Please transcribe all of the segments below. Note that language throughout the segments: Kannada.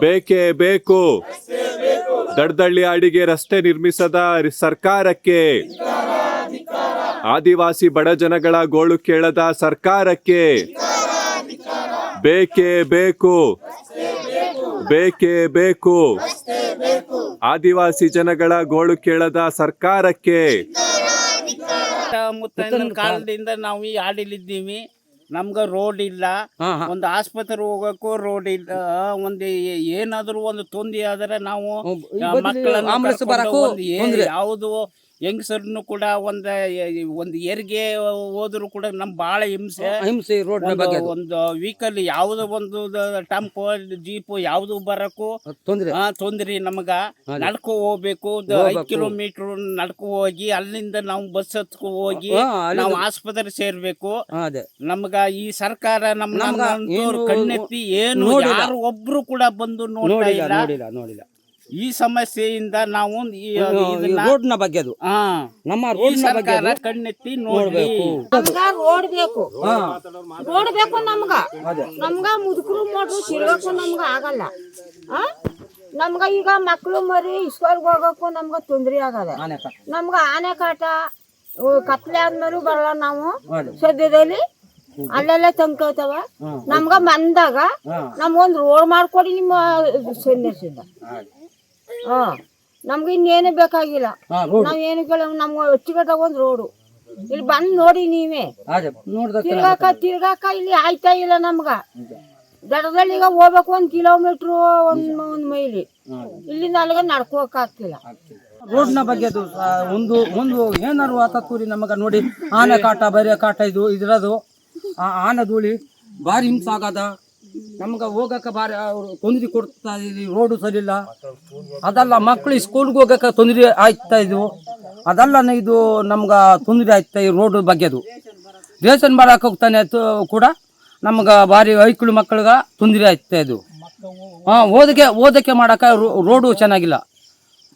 ಬೇಕೇ ಬೇಕು. ದಡ್ದಳ್ಳಿ ಅಡಿಗೆ ರಸ್ತೆ ನಿರ್ಮಿಸದ ಸರ್ಕಾರಕ್ಕೆ. ಆದಿವಾಸಿ ಬಡ ಜನಗಳ ಗೋಳು ಕೇಳದ ಸರ್ಕಾರಕ್ಕೆ. ಬೇಕೇ ಬೇಕು. ಬೇಕೇ ಬೇಕು. ಆದಿವಾಸಿ ಜನಗಳ ಗೋಳು ಕೇಳದ ಸರ್ಕಾರಕ್ಕೆ. ಕಾಲದಿಂದ ನಾವು ಈ ಹಾಡಿಲಿದ್ದೀವಿ ನಮ್ಗ ರೋಡ್ ಇಲ್ಲ. ಒಂದು ಆಸ್ಪತ್ರೆ ಹೋಗಕ್ಕೂ ರೋಡ್ ಇಲ್ಲ ಒಂದು ಏನಾದ್ರೂ ಒಂದು ತೊಂದಿ ಆದ್ರೆ ನಾವು ಮಕ್ಕಳನ್ನ ಕರ್ಕೊಂಡು ಒಂದು ಏ-. ಯಾವುದು ಹೆಂಗಸರ್ನು ಕೂಡ ಒಂದ ಒಂದು ಏರಿಗೆ ಹೋದ್ರು ಕೂಡ ನಮ್ ಬಾಳ ಹಿಂಸೆ. ಹಿಂಸೆ ರೋಡ್ ಬಗ್ಗೆ ಅದು. ಒಂದು ವೀಕಲ್ ಯಾವುದೋ ಒಂದು ಟೆಂಪೋ ಜೀಪು ಯಾವುದು ಬರಕ್ಕೂ ತೊಂದ್ರೆ. ಆ ತೊಂದ್ರಿ ನಮಗ. ಅದೇ. ನಡ್ಕೊ ಹೋಗ್ಬೇಕು. ಒಂದು ಐದ್ ಹೋಗ್ಬೇಕು. ಕಿಲೋಮೀಟರ್ ನಡ್ಕೊ ಹೋಗಿ ಅಲ್ಲಿಂದ ನಾವು ಬಸ್ ಹತ್ಕೊ ಹೋಗಿ ಹಾ, ನಾವು ಆಸ್ಪತ್ರೆ ಸೇರ್ಬೇಕು. ಹಾ, ಅದೇ. ನಮಗ ಈ ಸರ್ಕಾರ ನಮ್ಮ ನಮ್ಗ ಏನು ಕಣ್ಣೆತ್ತಿ ಏನು ನೋಡಿಲ್ಲ. ಯಾರು ಒಬ್ರು ಕೂಡ ಬಂದು ನೋಡ್ತಾ ನೋಡಿಲ್ಲ ಇಲ್ಲ. ನೋಡಿಲ್ಲ ನೋಡಿಲ್ಲ. ಈ ಸಮಸ್ಯೆಯಿಂದ ನಾವು ಈ- ಇದನ್ನ ರೋಡ್ನ ಬಗ್ಗೆ ಅದು. ಹಾ. ನಮ್ಮ ಈ ರೋಡ್ನ ಬಗ್ಗೆ ಸರ್ಕಾರ ಅದು ಕಣ್ಣೆತ್ತಿ ನೋಡ್ಬೇಕು. ನಮ್ಗ ರೋಡ್ ಬೇಕು. ರೋಡ್ ಬೇಕು ನಮ್ಗ. ನಮ್ಗ ಮುದುಕರು ಮಾಡ್ರು ತಿರ್ಗಕ್ಕೂ ನಮ್ಗ ಆಗಲ್ಲ. ಆ? ನಮ್ಗ ಈಗ ಮಕ್ಳು ಮರಿ ಸ್ಕೂಲ್ಗೆ ಹೋಗಕ್ಕೂ ನಮ್ಗ ತೊಂದ್ರೆ ಆಗದ ಆನೆ ಕಟ್. ನಮ್ಗ ಆನೆ ಕಾಟ ಉ, ಕತ್ಲೆ ಆದ್ಮೇಲೂ ಬರಲ್ಲ ನಾವು. ಹೌದು. ಸದ್ಯದಲ್ಲಿ ಅಲ್ಲೆಲ್ಲ ತಂದ್ಕೊಳ್ತಾವ ನಮ್ಗ ಬಂದಾಗ ನಮ್ಗೊಂದ್ ರೋಡ್ ಮಾಡ್ಕೊಡಿ ನಿಮ್ಮ ಸನ್ಯಾಸಿಂದ ಹಾ. ನಮ್ಗೆ ಇನ್ನೇನು ಬೇಕಾಗಿಲ್ಲ. ನಾವು ರೋಡ್ ನಾವ್ ಏನು ಕೇಳೋ ನಮ್ಗೆ ಅಚ್ಚುಕಟ್ಟಾಗ ಒಂದ್ ರೋಡು ಇಲ್ಲಿ ಬಂದ್ ನೋಡಿ ನೀವೇ. ಅದೇ ತಿರ್ಗಾಕ ತಿರ್ಗಾಕ ಇಲ್ಲಿ ಆಯ್ತಾ ಇಲ್ಲ ನಮ್ಗ. ದಡದಲ್ಲಿ ಈಗ ಹೋಗ್ಬೇಕು ಒಂದ್ ಕಿಲೋಮೀಟ್ರು ಒಂದ್ ಒಂದ್ ಮೈಲಿ. ಇಲ್ಲಿಂದ ಅಲ್ಲಿಗೆ ನಡ್ಕೋಕ್ ಆಗ್ತಿಲ್ಲ. ರೋಡ್ನ ಬಗ್ಗೆ ಆ, ಒಂದು ಒಂದು ಏನಾರು ಆತತ್ತೂರಿ ನಮಗ ನೋಡಿ. ಆನೆ ಕಾಟ ಬರೆ ಕಾಟ ಇದು ಇದ್ರದು. ಆ ಆನೆ ಧೂಳಿ ಭಾರಿ ಹಿಂಸೆ ಆಗದ ನಮ್ಗ ಭಾರಿ ಅವ್ರು ತೊಂದ್ರೆ ಕೊಡ್ತಾ ಇದ್ವಿ ರೋಡು ಸರಿಯಿಲ್ಲ. ಅದಲ್ಲ ಮಕ್ಕಳು ಸ್ಕೂಲ್ಗೆ ಹೋಗಕ್ಕೆ ತೊಂದರೆ ಆಯ್ತಾ ಇದ್ವು. ಅದಲ್ಲ ಇದು ನಮ್ಗೆ ತೊಂದರೆ ಆಯ್ತಾ ಇದೆ ರೋಡ್ ಬಗ್ಗೆದು. ರೇಷನ್ ಬರಕ್ಕೆ ಹೋಗ್ತಾನೆ ಕೂಡ ನಮ್ಗೆ ಭಾರಿ ಐಕ್ಳು ಮಕ್ಕಳಿಗೆ ತೊಂದರೆ ಆಯ್ತಾ ಇದ್ವು. ಹಾ, ಓದಕ್ಕೆ ಓದಕ್ಕೆ ಮಾಡಕ ರೋಡು ಚೆನ್ನಾಗಿಲ್ಲ.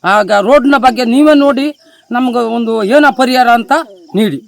ಆಗ ರೋಡ್ನ ಬಗ್ಗೆ ನೀವೇ ನೋಡಿ ನಮ್ಗೆ ಒಂದು ಏನೋ ಪರಿಹಾರ ಅಂತ ನೀಡಿ.